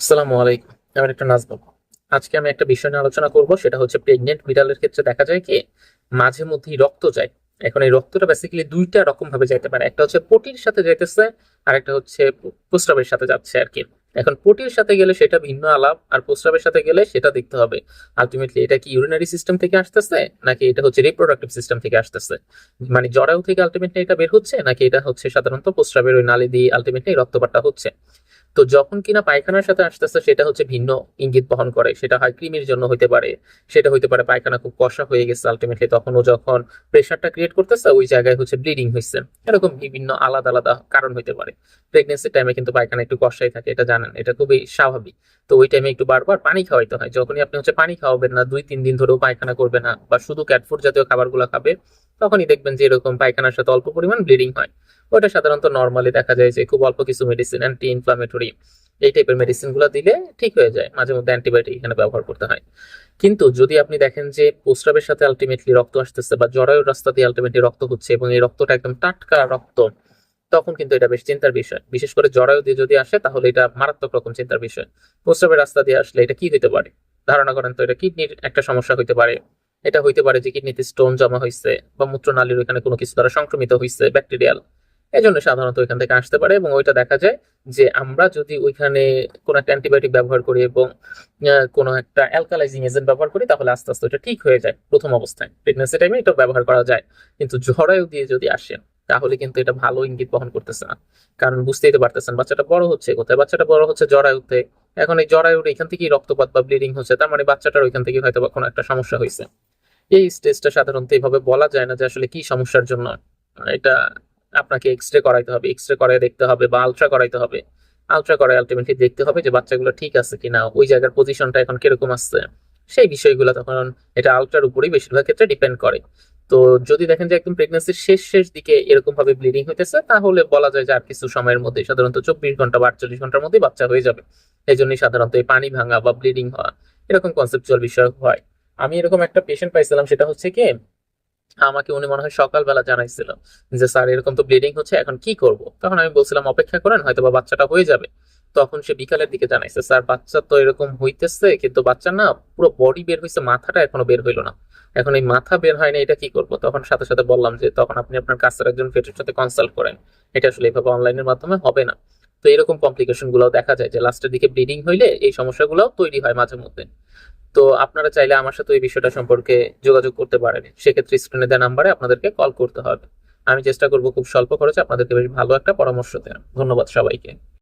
আসসালামু আলাইকুম। আমার একটা নাজবাব আজকে আমি একটা বিষয় নিয়ে আলোচনা করব, সেটা হচ্ছে প্রেগনেন্ট বিড়ালের ক্ষেত্রে দেখা যায় কি, মাঝে মধ্যেই রক্ত যায়। এখন এই রক্তটা বেসিক্যালি দুইটা রকম ভাবে যাইতে পারে। একটা হচ্ছে পটির সাথে যাইতেছে, আর একটা হচ্ছে প্রস্রাবের সাথে যাচ্ছে আর কি। এখন পটির সাথে গেলে সেটা ভিন্ন আলাপ, আর প্রস্রাবের সাথে গেলে সেটা দেখতে হবে। আলটিমেটলি এটা কি ইউরিনারি সিস্টেম থেকে আসতেছে, নাকি এটা হচ্ছে রিপ্রোডাক্টিভ সিস্টেম থেকে আসতেছে? মানে জরায়ু থেকে আলটিমেটলি এটা বের হচ্ছে, নাকি এটা হচ্ছে সাধারণত প্রস্রাবের ওই নালী দিয়ে আলটিমেটলি রক্তপাতটা হচ্ছে? তো যখন কিনা পায়খানার সাথে আসতেছে সেটা হচ্ছে ভিন্ন ইঙ্গিত বহন করে। সেটা হয় কৃমির জন্য হইতে পারে, সেটা হইতে পারে পায়খানা খুব কষা হয়ে গেছে আলটিমেটলি তখন ও যখন প্রেশারটা ক্রিয়েট করতেছে, ওই জায়গায় হচ্ছে ব্লিডিং হয়েছে এরকম বিভিন্ন আলাদা আলাদা কারণ হইতে পারে। প্রেগনেন্সির টাইমে কিন্তু পায়খানা একটু কষাই থাকে, এটা জানেন, এটা খুবই স্বাভাবিক। তো ওই টাইমে একটু বারবার পানি খাওয়াইতে হয়। যখনই আপনি হচ্ছে পানি খাওয়াবেন না, দুই, তিন দিন ধরেও পায়খানা করবে না, বা শুধু ক্যাটফুড জাতীয় খাবারগুলো খাবে, তখনই দেখবেন যে এরকম পায়খানার সাথে অল্প পরিমাণ ব্লিডিং হয়। ওটা সাধারণত নর্মালি দেখা যায় যে খুব অল্প কিছু মেডিসিন অ্যান্টি ইনফ্লামেটরি এই টাইপের মেডিসিনগুলো দিলে ঠিক হয়ে যায়। মাঝে মধ্যে অ্যান্টিবায়োটিক এখানে ব্যবহার করতে হয়। কিন্তু যদি আপনি দেখেন যে প্রস্রাবের সাথে আলটিমেটলি রক্ত আসতেছে বা জরায়ুর রাস্তা দিয়ে আলটিমেটলি রক্ত হচ্ছে এবং এই রক্তটা একদম টাটকা রক্ত, তখন কিন্তু এটা বেশ চিন্তার বিষয়। বিশেষ করে জরায়ু দিয়ে যদি আসে, তাহলে এটা মারাত্মক রকম চিন্তার বিষয়। প্রস্রাবের রাস্তা দিয়ে আসলে এটা কি হইতে পারে? ধারণা করেন তো এটা কিডনির একটা সমস্যা হইতে পারে। এটা হইতে পারে যে কিডনিতে স্টোন জমা হয়েছে বা মূত্রনালীর ওইখানে কোনো কিছু দ্বারা সংক্রমিত হয়েছে ব্যাকটেরিয়াল এই জন্য সাধারণত ওইখান থেকে আসতে পারে এবং ওইটা দেখা যায় যে আমরা যদি ওইখানে কোনো একটা অ্যান্টিবায়োটিক ব্যবহার করি এবং কোনো একটা অ্যালকালাইজিং এজেন্ট ব্যবহার করি, তাহলে আস্তে আস্তে ওটা ঠিক হয়ে যায় প্রথম অবস্থায়। প্রেগনেন্সি টাইমে এটা ব্যবহার করা যায়। কিন্তু জরায়ু দিয়ে যদি আসে, তাহলে কিন্তু এটা ভালো ইঙ্গিত বহন করতেছে না। কারণ বুঝতেই তো পারতেছেন, বাচ্চাটা বড় হচ্ছে কোথায়? বাচ্চাটা বড় হচ্ছে জরায়ুতে এখন এই জরায়ুর এখান থেকেই রক্তপাত বা ব্লিডিং হচ্ছে, তার মানে বাচ্চাটার ওইখান থেকে হয়তো বা কোনো একটা সমস্যা হয়েছে। এই স্টেজটা সাধারণত এইভাবে বলা যায় না যে আসলে কি সমস্যার জন্য। এটা আপনাকে এক্স রে করাইতে হবে এক্স রে করাই দেখতে হবে বা আলট্রা করাইতে হবে। আলট্রা করাই আলটিমেটলি দেখতে হবে যে বাচ্চাগুলো ঠিক আছে কিনা, ওই জায়গার পজিশনটা এখন কীরকম আসছে সেই বিষয়গুলো তখন এটা আলট্রার উপরেই বেশিরভাগ ক্ষেত্রে ডিপেন্ড করে। তো যদি দেখেন যে একদম প্রেগনেন্সির শেষ শেষ দিকে এরকম ভাবে ব্লিডিং হইতেছে, তাহলে বলা যায় যে আর কিছু সময়ের মধ্যে, সাধারণত চব্বিশ ঘণ্টা বা আটচল্লিশ ঘণ্টার মধ্যে বাচ্চা হয়ে যাবে। এই জন্যই সাধারণত এই পানি ভাঙা বা ব্লিডিং হওয়া, এরকম কনসেপচুয়াল বিষয় হয়। আমি এরকম একটা পেশেন্ট পাইছিলাম, সেটা হচ্ছে কি আমাকে উনি মনে হয় সকালবেলা জানাইছিল যে, স্যার, এরকম তো ব্লিডিং হচ্ছে, এখন কি করব? তখন আমি বলছিলাম, অপেক্ষা করেন হয়তো বা বাচ্চাটা হয়ে যাবে। তখন সে বিকালের দিকে জানাইছে, স্যার, বাচ্চা তো এরকম হইতেছে, কিন্তু বাচ্চা না, পুরো বডি বের হয়েছে মাথাটা এখনও বের হইল না। এখন এই মাথা বের হয় না, এটা কি করব? তখন সাথে সাথে বললাম যে, তখন আপনি আপনার কাছের একজন ফেটের সাথে কনসাল্ট করেন। এটা আসলে এভাবে অনলাইনের মাধ্যমে হবে না। তো এরকম কমপ্লিকেশনগুলো দেখা যায় যে লাস্টের দিকে ব্লিডিং হইলে এই সমস্যাগুলো তৈরি হয় মাঝে মধ্যে তো আপনারা চাইলে আমার সাথে ওই বিষয়টা সম্পর্কে যোগাযোগ করতে পারেন। সেক্ষেত্রে স্ক্রিনে দেওয়া নাম্বারে আপনাদেরকে কল করতে হবে। আমি চেষ্টা করব খুব স্বল্প খরচে আপনাদেরকে বেশ ভালো একটা পরামর্শ দেওয়ার। ধন্যবাদ সবাইকে।